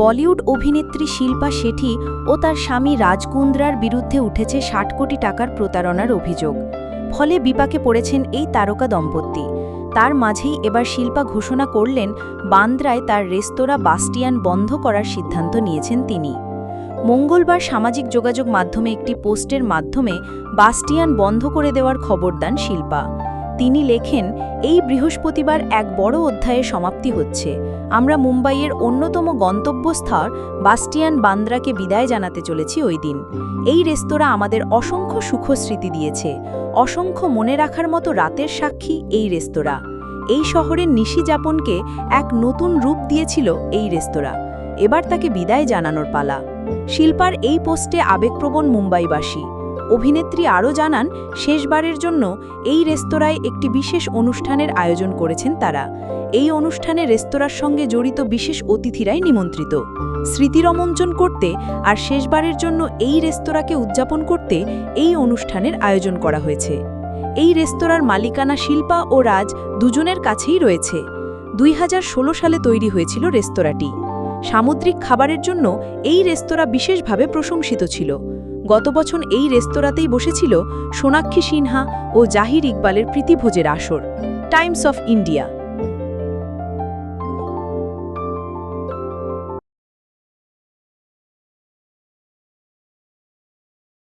বলিউড অভিনেত্রী শিল্পা শেঠি ও তার স্বামী রাজকুন্দ্রার বিরুদ্ধে উঠেছে ষাট কোটি টাকার প্রতারণার অভিযোগ। ফলে বিপাকে পড়েছেন এই তারকা দম্পতি। তার মাঝেই এবার শিল্পা ঘোষণা করলেন, বান্দ্রায় তার রেস্তোরাঁ বাস্টিয়ান বন্ধ করার সিদ্ধান্ত নিয়েছেন তিনি। মঙ্গলবার সামাজিক যোগাযোগ মাধ্যমে একটি পোস্টের মাধ্যমে বাস্টিয়ান বন্ধ করে দেওয়ার খবর দেন শিল্পা। তিনি লেখেন, এই বৃহস্পতিবার এক বড় অধ্যায়ের সমাপ্তি হচ্ছে। আমরা মুম্বাইয়ের অন্যতম গন্তব্যস্থল বাস্টিয়ান বান্দ্রাকে বিদায় জানাতে চলেছি ওই দিন। এই রেস্তোরাঁ আমাদের অসংখ্য সুখস্মৃতি দিয়েছে। অসংখ্য মনে রাখার মতো রাতের সাক্ষী এই রেস্তোরাঁ। এই শহরের নিশি যাপনকে এক নতুন রূপ দিয়েছিল এই রেস্তোরাঁ। এবার তাকে বিদায় জানানোর পালা। শিল্পার এই পোস্টে আবেগপ্রবণ মুম্বাইবাসী। অভিনেত্রী আরও জানান, শেষবারের জন্য এই রেস্তোরাঁয় একটি বিশেষ অনুষ্ঠানের আয়োজন করেছেন তারা। এই অনুষ্ঠানে রেস্তোরাঁর সঙ্গে জড়িত বিশেষ অতিথিরাই নিমন্ত্রিত। স্মৃতিরমঞ্চন করতে আর শেষবারের জন্য এই রেস্তোরাঁকে উদযাপন করতে এই অনুষ্ঠানের আয়োজন করা হয়েছে। এই রেস্তোরাঁর মালিকানা শিল্পা ও রাজ দুজনের কাছেই রয়েছে। দুই হাজার ষোলো সালে তৈরি হয়েছিল রেস্তোরাঁটি। সামুদ্রিক খাবারের জন্য এই রেস্তোরাঁ বিশেষভাবে প্রশংসিত ছিল। গত বছর এই রেস্তোরাঁতেই বসেছিল সোনাক্ষী সিনহা ও জাহির ইকবালের প্রীতিভোজের আসর, টাইমস অফ ইন্ডিয়া।